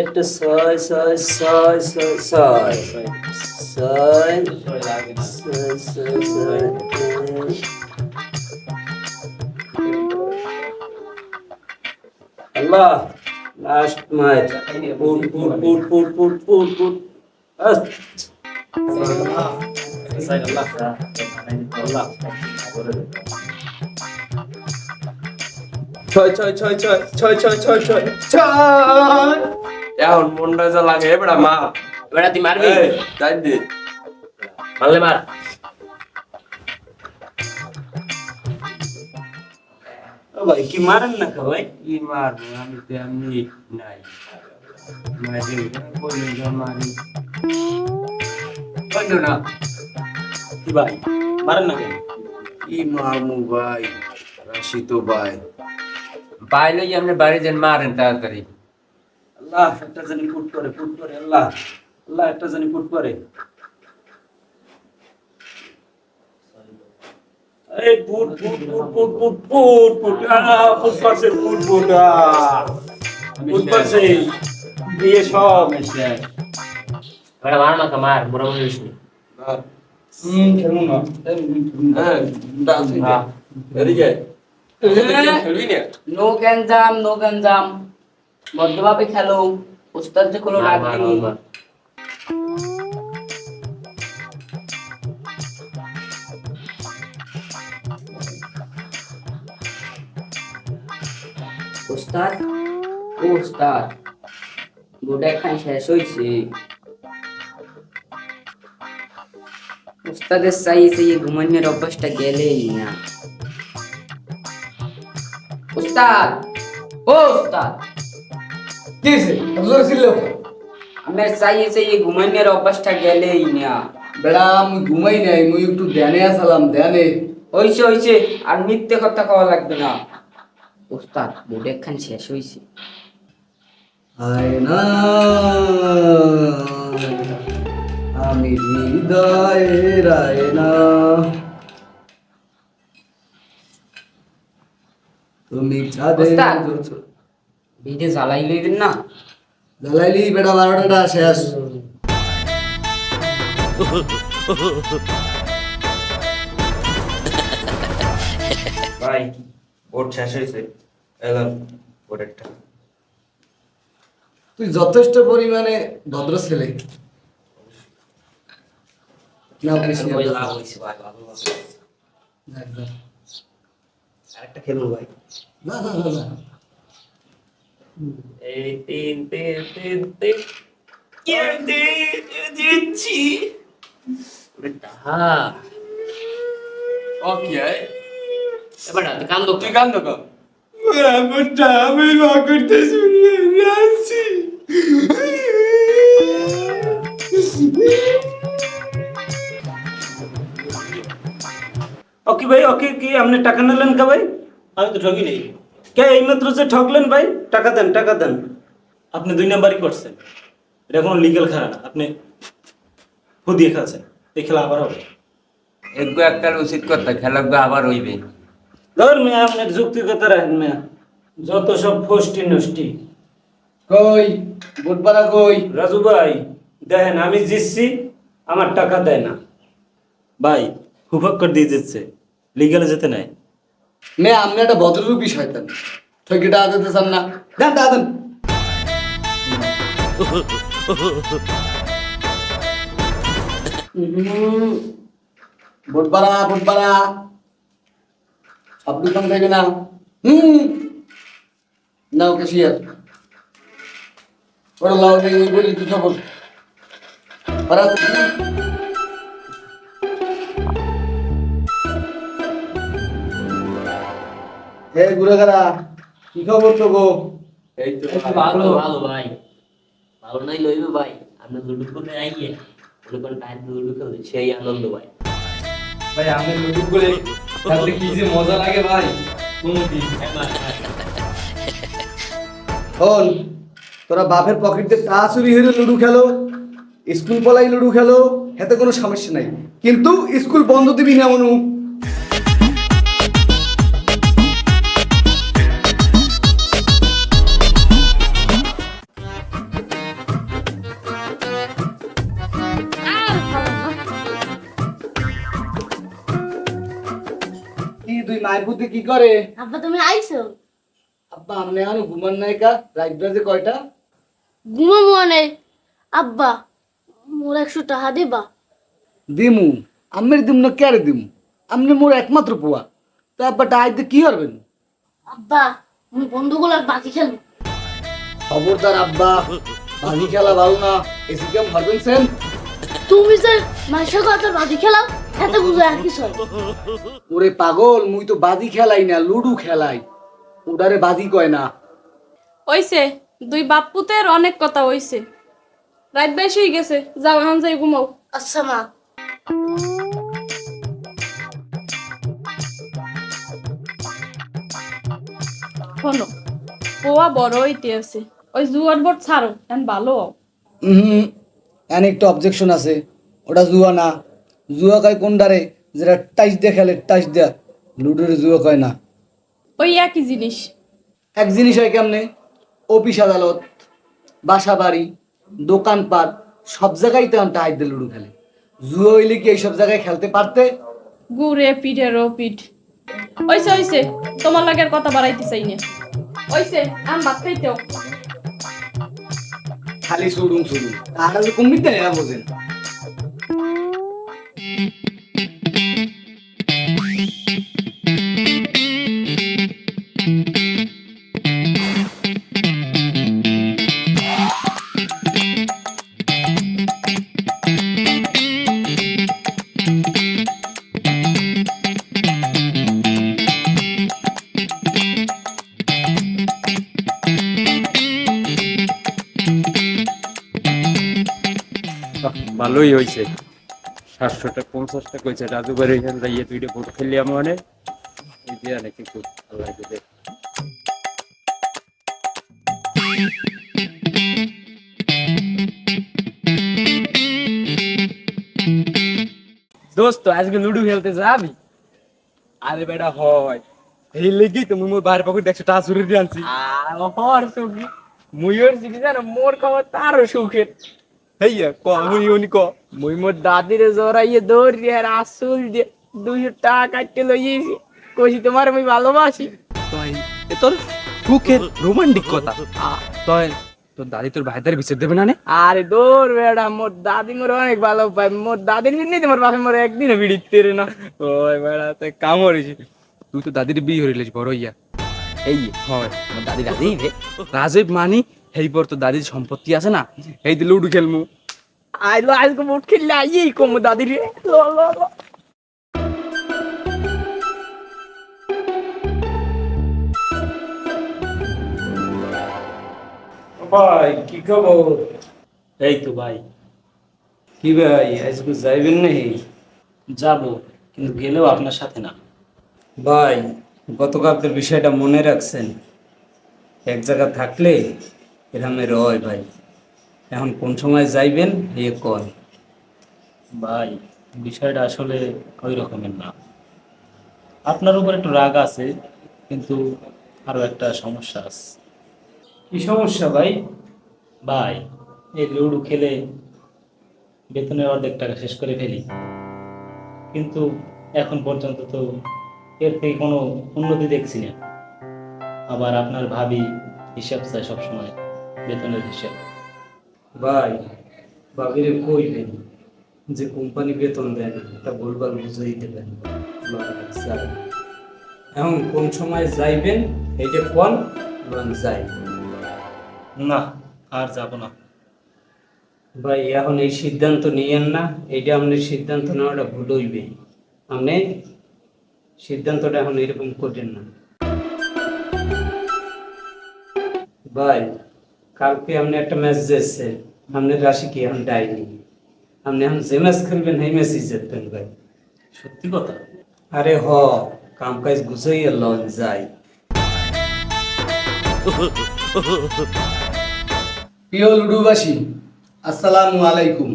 একটু ছয় ছয় ছয় ছয় ছয় ছয় ছয় ছয় ছয় আল্লাহ last mile put put put put put put put ছয় ছয় ছয় ছয় ছয় ছয় ছয় ছয় ছয় এখন মনটা যা লাগে এবার মা এবার তুই মারবি তাই দে মারলে মার ভাই কি মারেন না কা ভাই কি মারবো আমি তো এমনি নাই মারি বলি যা মারি বন্ধু না কি ভাই মারেন না কেন কি মারমু ভাই রাশি তো ভাই পাইলে যে আপনি বাড়ি যান মারেন তাড়াতাড়ি আল্লাহ একটা জানি ফুট করে ফুট করে আল্লাহ আল্লাহ একটা জানি ফুট করে এই foot foot foot foot foot foot foot আহ, ফুট পারছে ফুট ফুট আহ। দিয়ে সব এসে Para না মার বড় বড় ইস্যু হুম খেলুন না। হ্যাঁ ডান্স। এদিকে। খেলবি না? নো গ্যাঞ্জাম নো গ্যাঞ্জাম ভদ্রভাবে খেলো উস্তাদ যে কোনো রাগ নেই। উস্তাদ গোটা খান শেষ হয়েছে উস্তাদের চাইছে এই ঘুমানোর অভ্যাসটা গেলেই না। উস্তাদ ও উস্তাদ ছিল আমার চাইছে এই ঘুমানোর অভ্যাসটা গেলেই না। বেড়া আমি ঘুমাই নাই মুই একটু ধ্যানে আসালাম ধ্যানে। হইছে হইছে আর মিথ্যে কথা কওয়া লাগবে না। উস্তাদ বোর্ড একখান শেষ হয়েছে আমি তুমি জ্বালাই লইবেন না? বেটা বারোটা শেষ। ভাই ভোট শেষ হয়েছে এলাম ভোটেরটা। তুই যথেষ্ট পরিমাণে ভদ্র ছেলে। আরেকটা খেলুন ভাই। না না না না। এই তিন তিন তিন তিন দিচ্ছি। হ্যাঁ ওকে এবার তুই আমি মা করতে ওকে ভাই ওকে কি আপনি টাকা নিলেন কা ভাই? আমি তো ঠকি নেই। কে এইমাত্র যে ঠকলেন ভাই? টাকা দেন টাকা দেন। আপনি দুই নাম্বারই করছেন। এটা কোনো লিগ্যাল খেলা না। আপনি ফুদিয়ে খাচ্ছেন। এই খেলা আবার হবে। একগো একটা উচিত কথা খেলা আবার হইবে। ধর মেয়ে আপনার যুক্তিগত রাখেন মেয়ে। যত সব ফষ্টি নষ্টি। কই? বুধবারা কই? রাজু ভাই দেখেন আমি জিতছি আমার টাকা দেয় না। ভাই হুফাক্কর দিয়ে দিচ্ছে লিগ্যালে যেতে নাই। মে আপনি একটা ভদ্ররূপী শয়তান। ঠকিটা আদাতে চান না। দেন তা দেন। বুধবারা সব দোকান থাকবে না হুম। নাও ক্যাশিয়ার ওরা লাউ দিয়ে বলি তুই সব পারা হে গুড়াগারা কি খবর তো গো এই তো ভালো। ভালো ভাই। ভালো নাই লইবে ভাই। আপনি লুডু করে আইয়ে মনে করেন টাইম লুডু খেলতে সেই আনন্দ ভাই। ভাই আমাদের লুডু করে খেলতে কি যে মজা লাগে ভাই? মার। তোরা বাপের পকেটে তা চুরি হইলে লুডু খেলো, স্কুল পলাই লুডু খেলো এতে কোনো সমস্যা নাই। কিন্তু স্কুল বন্ধ দিবি না, মনু। মায়ের বুদ্ধি কি করে? আব্বা তুমি আইছো? আব্বা আমনে এখন ঘুমান নাইকা রাত বাজে কয়টা? ঘুমাবো অনেক। আব্বা মোর একশো টাকা দিবা। দিমু। আমের দিম না কেড়ে দিমু? আমনে মোর একমাত্র পোয়া। তা আব্বা টাইতে কি করবেন? আব্বা আমি বন্ধুগুলার বাকি খেলব। খবরদার আব্বা বাজি খেলা ভালো না। এসি কেম ভাববেন সেন তুমি যে মাসের কথা বাকি খেলাও এত বুঝো আর কিছু ওরে পাগল মুই তো বাজি খেলাই না লুডু খেলাই। ওটারে বাজি কয় না। দুই বাপুতের অনেক কথা হইছে রাত বেশি হয়ে গেছে যাও এখন যাই ঘুমাও। আচ্ছা মা। শোনো পোয়া বড় হইতে আছে। ওই জুয়ার বোর্ড ছাড়ো এখন ভালো হও। হুম এন একটা অবজেকশন আছে। ওটা জুয়া না। জুয়া কয় কোনটারে যেটা টাইচ দিয়ে খেলে টাইচ দেয়া লুডোরে জুয়া কয় না। ওই একই জিনিস। এক জিনিস হয় কেমনে? অফিস আদালত বাসা বাড়ি দোকানপাট সব জায়গায় তো টাইট দিয়ে লুডো খেলে। জুয়া হইলে কি এইসব জায়গায় খেলতে পারতে? গুড়ে পিঠেরও পিঠ। হইছে হইছে তোমার লাগের কথা বাড়াইতে চাই না। হইছে আম ভাত খাইতেও খালি সুডুং সুডুং। তারা কমিতে এরা বোঝেন। ভালোই হয়েছে। সাতশোটা পঞ্চাশটা কইছে রাজু বাড়ি এখানে যাইয়ে দুইটা ভোট খেলি আমার এই দিয়ে অনেক কিন্তু ভালো লাগে দোস্ত, আজকে লুডু খেলতে যাবি? আরে বেটা, হয়। এই লেগেই তো? মুই মোর বাইরে পকেট একশো টাকা চুরি দিয়ে আনছি। আর হর সুখী মুইর সিকি জানো? মোর খবর তারও সুখের। হেইয়া ক মুই উনি ক মুই মোর দাদিরে আর আসল দিয়ে টাকা কাটতে লইয়েছি কইছি তোমার আমি ভালোবাসি তাই এ তোর সুখের রোমান্টিক কথা তাই তোর দাদি তোর ভাইদের বিচার দেবে না আরে বেড়া মোর দাদি মোর অনেক ভালো পায় মোর দাদির বিয়ে মোর বাপে মোর একদিনও বিড়িতে রে না ওই বেড়া তো কামড়েছি তুই তো দাদির বিয়ে হরিলিস বড় ইয়া এই হয় দাদি রাজি রাজীব মানি এই পর তো দাদির সম্পত্তি আছে না এই যে লুডু খেলমু। আইলো আজকে মুট খেললে আইই কম দাদি রে ল ল ল। ভাই কি খবর? এই তো ভাই। কি ভাই আজকে যাইবেন নাকি? যাব কিন্তু গেলেও আপনার সাথে না। ভাই গতকালকের বিষয়টা মনে রাখছেন। এক জায়গা থাকলে এরামে রয় ভাই। এখন কোন সময় যাইবেন এ কল ভাই বিষয়টা আসলে ওই রকমের না। আপনার উপর একটু রাগ আছে কিন্তু আরও একটা সমস্যা আছে। কি সমস্যা ভাই? ভাই এই লুডু খেলে বেতনের অর্ধেক টাকা শেষ করে ফেলি। কিন্তু এখন পর্যন্ত তো এর থেকে কোনো উন্নতি দেখছি না। আবার আপনার ভাবি হিসাব চায় সবসময়। বেতনের হিসাব। ভাই বাবিরে কইবেন যে কোম্পানি বেতন দেয় না তা ভুলভাল বুঝাই দেবেন স্যার এখন কোন সময় যাইবেন? এইটা কোন? এবং যাই। না আর যাব না। ভাই এখন এই সিদ্ধান্ত নিয়েন না এইটা আপনি সিদ্ধান্ত নেওয়াটা ভুল হইবে আপনি সিদ্ধান্তটা এখন এরকম করেন না। ভাই কালকে আপনি একটা ম্যাচ দিয়েছে আপনার রাশি কি এখন ডাইনি। আপনি এখন যে ম্যাচ খেলবেন সেই ম্যাচই জিতবেন ভাই। সত্যি কথা? আরে হ কাম কাজ গুছাইয়া লন যায় প্রিয় লুডুবাসী আসসালামু আলাইকুম।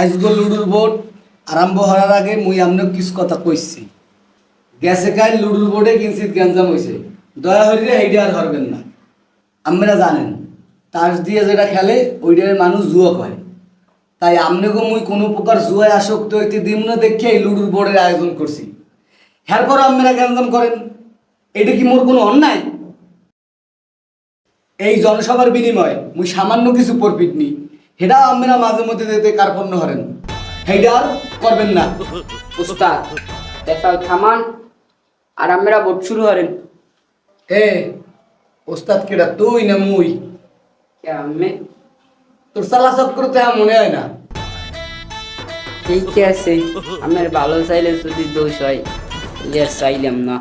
আজগো লুডুর বোর্ড আরম্ভ হওয়ার আগে মুই আমনে কিছু কথা কইছি। গেছে কাল লুডুর বোর্ডে কিঞ্চিত গ্যাঞ্জাম হয়েছে দয়া হইলে এইটা আর হরবেন না। আপনারা জানেন, তাস দিয়ে যেটা খেলে, ওইটার মানুষ জুয়া কয় তাই আমনেগো মুই কোনো প্রকার জুয়ায় আসক্ত হইতে দিম না দেখে এই লুডুর বোর্ডের আয়োজন করছি। এরপর আপনারা গ্যাঞ্জাম করেন। এটা কি মোর কোনো অন্যায়? এই জনসভার বিনিময়ে মুই সামান্য কিছু প্রফিট নি সেটা আমরা মাঝে মধ্যে দিতে কার্পণ্য হরেন সেইটা আর করবেন না। উস্তাদ দেখাও থামান। আর আমরা ভোট শুরু করেন। এ ওস্তাদ কেডা তুই না মুই আমি তোর সালা চক্কর তো হ্যাঁ মনে হয় না ঠিক আছে আমার ভালো চাইলে যদি দোষ হয় ইয়ার চাইলাম না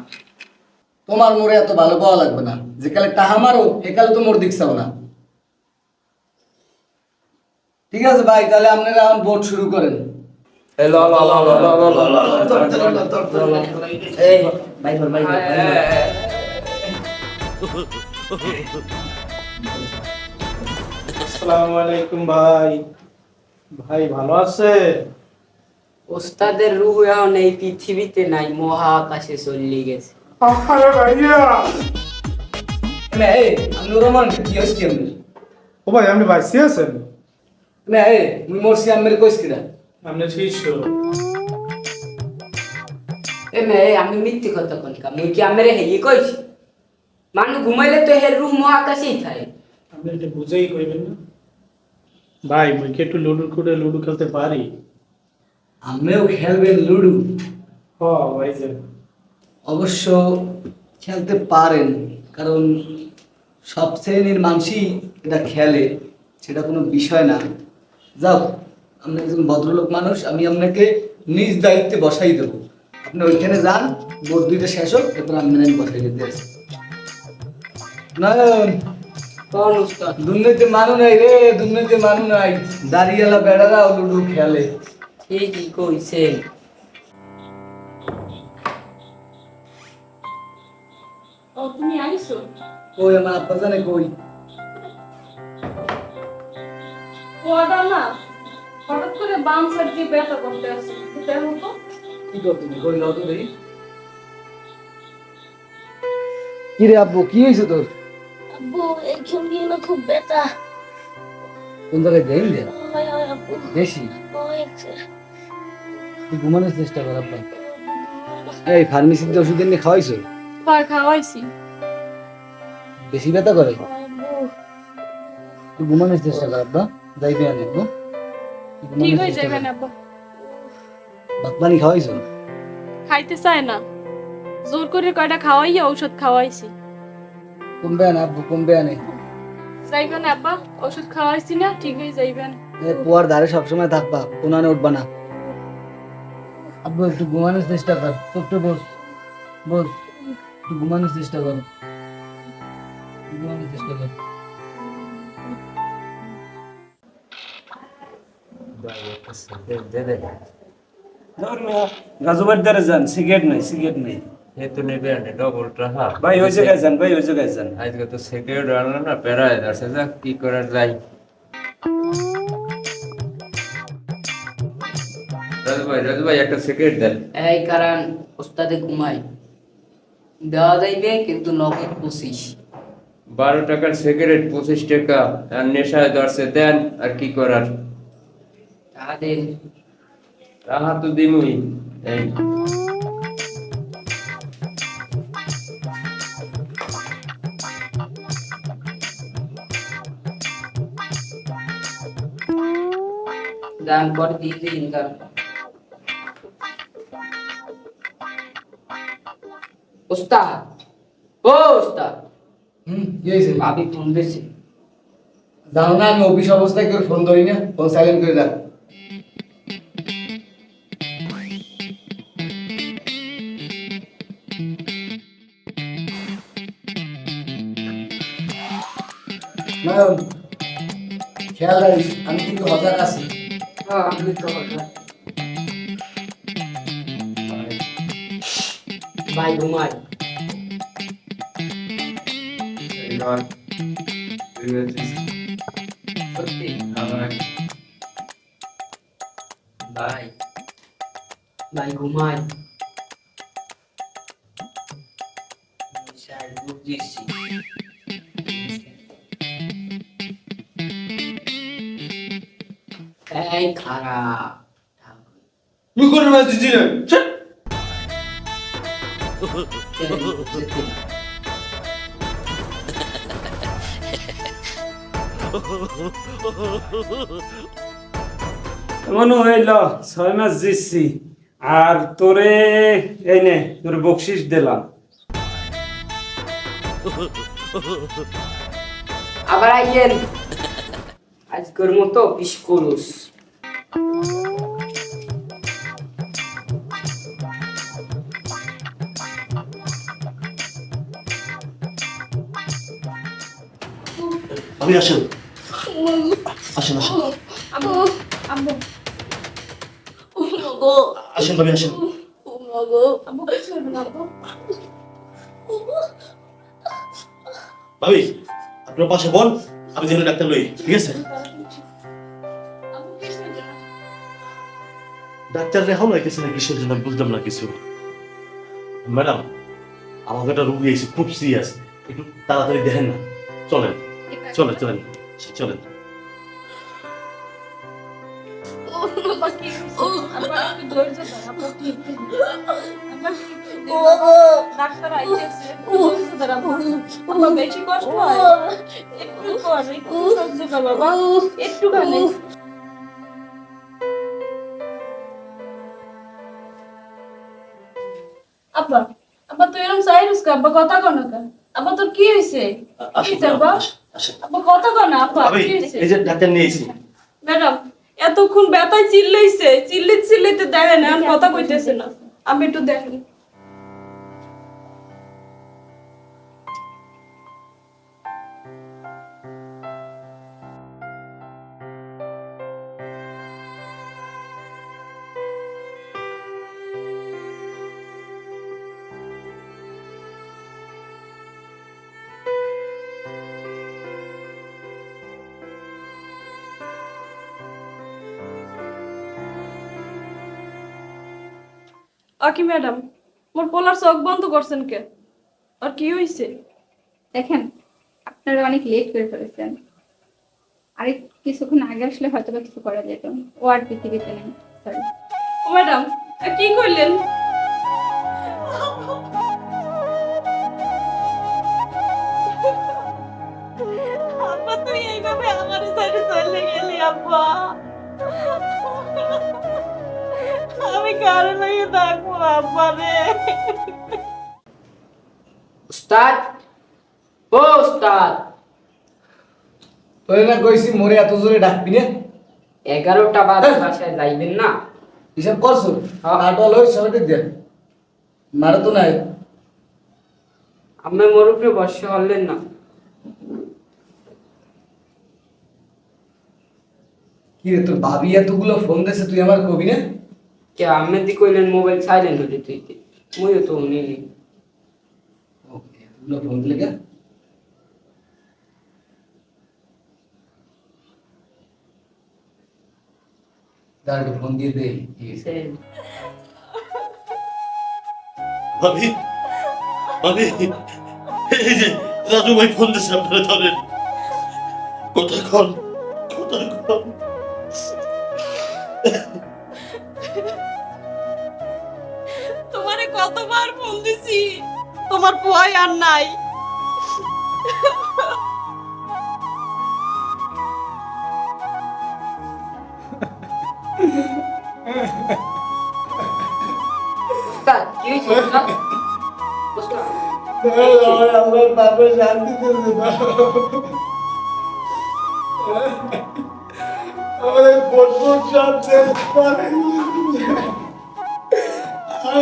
তোমার মোরে এত ভালো পাওয়া লাগবে না যে কালে টাহা মারো একালে তো মোর দিকছাও না ঠিক আছে ভাই তাহলে আপনারা এখন ভোট শুরু করেন ভাই ভাই বল, ভাই বল। আসসালামু আলাইকুম ভাই। ভাই ভালো আছে ওস্তাদের রূহ এখন এই পৃথিবীতে নাই মহাকাশে চলে গেছে। আমি রোমান কি হইছি আমি ও ভাই আপনি বাইসি আছেন না এ মুই মরছি আমের কইস কিরা আপনি শিষ্য এ মে আমি মিথ্যে কথা কনকা মুই কি আমেরে হেই কইছি? মানু ঘুমাইলে তো হের রূহ মহাকাশেই থাকে। আপনি এটা বুঝেই কইবেন না। ভাই মুই কি একটু লুডু করে লুডু খেলতে পারি? আমিও খেলবেন লুডু? হ ভাই যে অবশ্য খেলতে পারেন কারণ সব শ্রেণির মানুষই এটা খেলে সেটা কোনো বিষয় না। যাও আপনি একজন ভদ্রলোক মানুষ আমি আপনাকে নিজ দায়িত্বে বসাই দেবো। আপনি ওইখানে যান বোর্ড দুইটা শেষ হোক এরপর আমি আমি বসাই দিতে আসি নয়ন কোন উস্তাদ দুর্নীতি মানু নাই রে দুর্নীতি মানু নাই। দাঁড়িয়েলা বেড়ারা লুডু খেলে। ঠিকই কইছেন? ও তুমি আইছো? কই আমার আব্বা জানে কই? ওটা না হঠাৎ করে বাম সাইড দিয়ে ব্যথা করতে আছে দেখো তো। কি করতে কই নাও তো দেখি কি রে আব্বু কি হয়েছে তোর? আব্বু এইখান দিয়ে না খুব ব্যথা। কোন জায়গায় দেন বেশি? তুই ঘুমানোর চেষ্টা কর আব্বা। এই ফার্মেসিতে ওষুধ এনে খাওয়াইছো? হয় খাওয়াইছি। বেশি ব্যথা করে? তুই ঘুমানোর চেষ্টা কর আব্বা। যাইবে আনে গো ঠিক হয়ে যাবে না আব্বা। ভাত পানি খাওয়াইছো? খাইতে চায় না। জোর করে কয়টা খাওয়াইয়া ঔষধ খাওয়াইছি। কমবে আনে আব্বু কমবে আনে যাইবে আব্বা ওষুধ খাওয়াইছি না ঠিক হয়ে যাইবে না এ পুয়ার ধারে সবসময় থাকবা কোনানে উঠবা না। আব্বু একটু ঘুমানোর চেষ্টা কর একটু বস বস একটু ঘুমানোর চেষ্টা কর। ঘুমানোর চেষ্টা কর। রাজুবার দ্বারা যান সিগারেট নাই সিগারেট নাই। এ তো নেবে আনে ডবল টাকা ভাই ওই জায়গায় যান ভাই ওই জায়গায় যান আজকে তো সেকেন্ড আনলো না প্যারায় যাচ্ছে যা কি করার যাই রাজু ভাই রাজু ভাই একটা সেকেন্ড দেন এই কারণ ওস্তাদে ঘুমাই দেওয়া যাইবে কিন্তু নগদ পঁচিশ বারো টাকার সিগারেট পঁচিশ টাকা আর নেশায় ধরছে দেন আর কি করার তাদের রাহা তো দিমুই এই ভাবি ফোন দিয়েছে জানো না আমি অফিস অবস্থায় কেউ ফোন ধরি না ফোন সাইলেন্ট করে রাখ খেয়াল রাখিস আমি কিন্তু হজার আছি। হ্যাঁ আমি তো হঠাৎ ভাই ঘুমাই দুইবার দুইবার দিছি। সত্যি আমার ভাই ভাই ঘুমাই স্যার খারাপ তুই কোন মাছ রে ছেট! এমনও হইল ছয় মাস দিচ্ছি আর তোরে এই নে তোরে বকশিস দিলাম। আবার আইয়েন। আজকের মতো বিস্কুলুস আমি আসেন। আসেন আসেন। আব্বু আব্বু আসেন ভাবি আসেন। আব্বু কিছু হবে না আব্বু ভাবি আপনার পাশে বল আমি যেন ডাক্তার লই ঠিক আছে? ডাক্তার এখন লাগতেছে না কিসের জন্য বুঝলাম না কিছু। ম্যাডাম আমাকে একটা রুগী এসে খুব সিরিয়াস একটু তাড়াতাড়ি দেখেন না। চলেন চলেন চলেন চলেন। একটু কষ্ট হয়। একটু কর একটু সহ্য কর বাবা। একটুখানি। আব্বা আব্বা তুই এরকম সাইরুস কা? আব্বা কথা কন না আব্বা তোর কি হইছে? কি আব্বা কথা কন না আব্বা কি হইছে? এই যে ডাক্তার নিয়ে ম্যাডাম এতক্ষণ ব্যথায় চিল্লাইছে চিল্লিতে চিল্লিতে দেখেন আমি কথা কইতেছে না। আমি একটু দেখেন আকি ম্যাডাম মোর পোলার চোখ বন্ধ করছেন কে? আর কি হইছে? দেখেন আপনারা অনেক লেট করে ফেলেছেন। আরে কিছুক্ষণ আগে আসলে হয়তো বা কিছু করা যেত। ও আর পৃথিবীতে নেই সরি ও ম্যাডাম কি কইলেন? আব্বা তুই এইভাবে আমার সাইডে চলে গেলি আব্বা। আমি কারও লাগে থাকব আব্বা রে। উস্তাদ ও উস্তাদ তোরে না কইছি মোরে এত জোরে ডাকবি না? এগারোটা বাজে বাসায় যাইবেন না? হিসাব করছ হ্যাঁ। সবাই মারা তো নাই। আমি মোর উপরে বর্ষা হলেন না। কি রে তোর ভাবি এতগুলো ফোন দিছে তুই আমার কবি না? কে আমি দি কইলেন মোবাইল সাইলেন্ট হয়ে তুই মুইও তো উনি ওকে এতগুলো ফোন দিলে কে দাঁড়া ফোন দিয়ে দে ভাবি ভাবি এই যে রাজু ভাই ফোন দিচ্ছে আপনারা ধরেন কোথায় কন কোথায় কন তোমার পোয়াই আর নাই। আমার বাবা শান্তি আমাদের বটবট শান্তি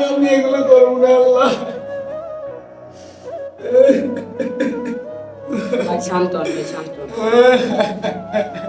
আমি এগুলো করব না আল্লাহ। শান্ত হন ভাই, শান্ত হন।